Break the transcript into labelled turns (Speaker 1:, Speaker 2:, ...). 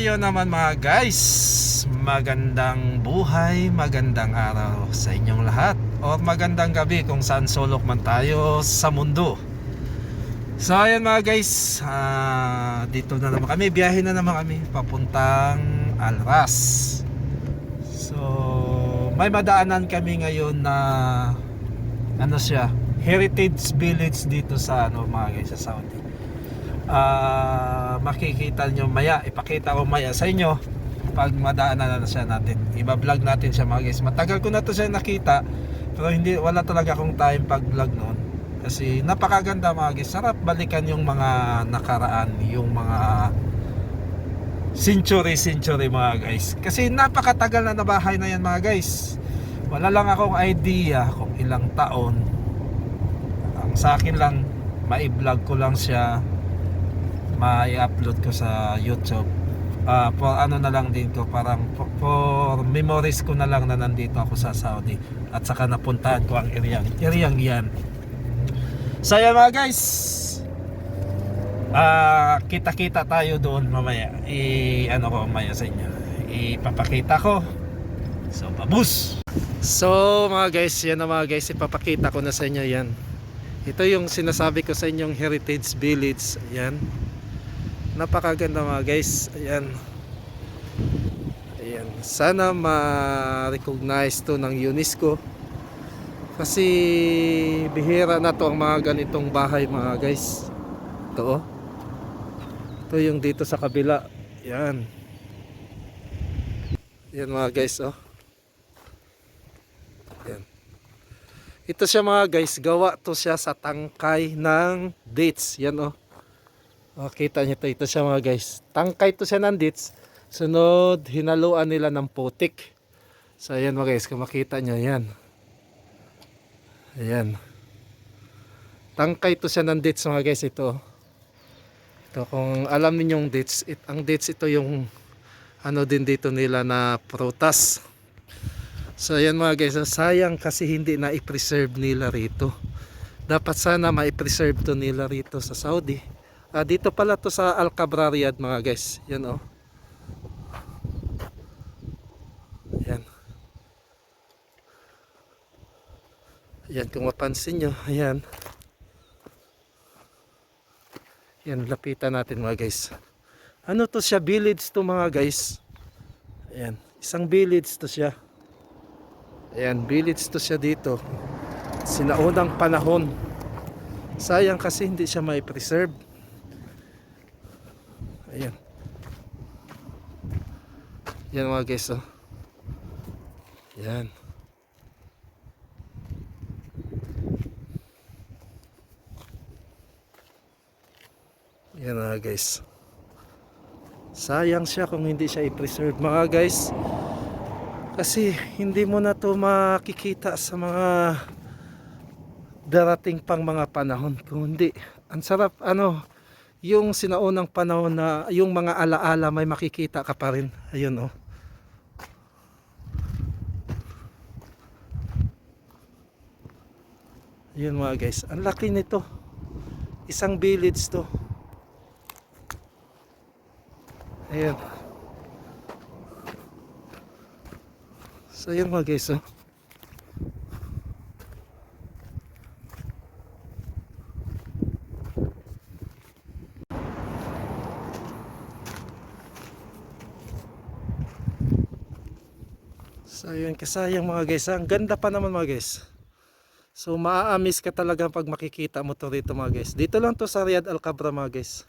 Speaker 1: Ayun naman mga guys. Magandang buhay, magandang araw sa inyong lahat. O magandang gabi kung saan sulok man tayo sa mundo. So, ayun mga guys. ah, dito na naman kami. Biyahe na naman kami. Papuntang Alras. So, may madaanan kami ngayon na ano siya, heritage village dito sa ano mga guys sa Saudi. Ah, makikita nyo maya, ipakita ko maya sa inyo pag madaanan na siya natin. Iba-vlog natin siya mga guys. Matagal ko na to siya nakita pero hindi wala talaga akong time pag vlog noon. Kasi napakaganda mga guys. Sarap balikan yung mga nakaraan, yung mga century century mga guys. Kasi napakatagal na nabahay na yan mga guys. Wala lang akong idea kung ilang taon. Ang sa akin lang, mai-vlog ko lang siya, mai-upload ko sa YouTube. Ah, for ano na lang din ko, parang for, for memories ko na lang na nandito ako sa Saudi. At saka napuntahan ko ang area, area yan. So yan mga guys, Ah, kita-kita tayo doon mamaya. I ano ko mamaya sa inyo. Ipapakita ko. So, babus. So, mga guys, yan na mga guys, ipapakita ko na sa inyo 'yan. Ito yung sinasabi ko sa inyong Heritage Village. Ayan. Napakaganda mga guys. Ayan. Ayan. Sana ma-recognize to ng UNESCO. Kasi bihira na to ang mga ganitong bahay mga guys. Ito oh. Ito yung dito sa kabila. Yan. Yan mga guys, oh. Yan. Ito siya mga guys, gawa to siya sa tangkay ng dates. Yan oh. Oh, kita niyo to. Ito siya mga guys. Tangkay to siya ng dates. Sunod, hinaluan nila ng putik. So ayan mga guys, kung makita niyo, yan. Ayan. Tangkay to siya ng dates mga guys, ito. Ito, kung alam ninyong dates, it, ang dates ito yung ano din dito nila na prutas. So ayan mga guys, sayang kasi hindi na i-preserve nila rito. Dapat sana ma-preserve to nila rito sa Saudi. Ah, dito pala to sa Al-Kabra Riyadh mga guys. Yan oh. Yan. Yan kung mapansin nyo. Ayan. Yan, lapitan natin mga guys. Ano to siya? Village to mga guys. Ayan, isang village to siya. Ayan, village to siya dito. Sinaunang panahon. Sayang kasi hindi siya may preserve. Ayan. Yan mga guys, oh. Yan. Yan mga guys. Sayang siya kung hindi siya i-preserve mga guys. Kasi hindi mo na to makikita sa mga darating pang mga panahon. Kung hindi, ang sarap ano, yung sinaunang panahon na yung mga alaala may makikita ka pa rin. Ayun oh. Ayun mga guys, ang laki nito. Isang village to. Ayan. So ayan mga guys oh. So ayun kasayang mga guys. Ang ganda pa naman mga guys. So maaamis ka talaga pag makikita mo to rito mga guys. Dito lang to sa Riyadh Al Kabra mga guys.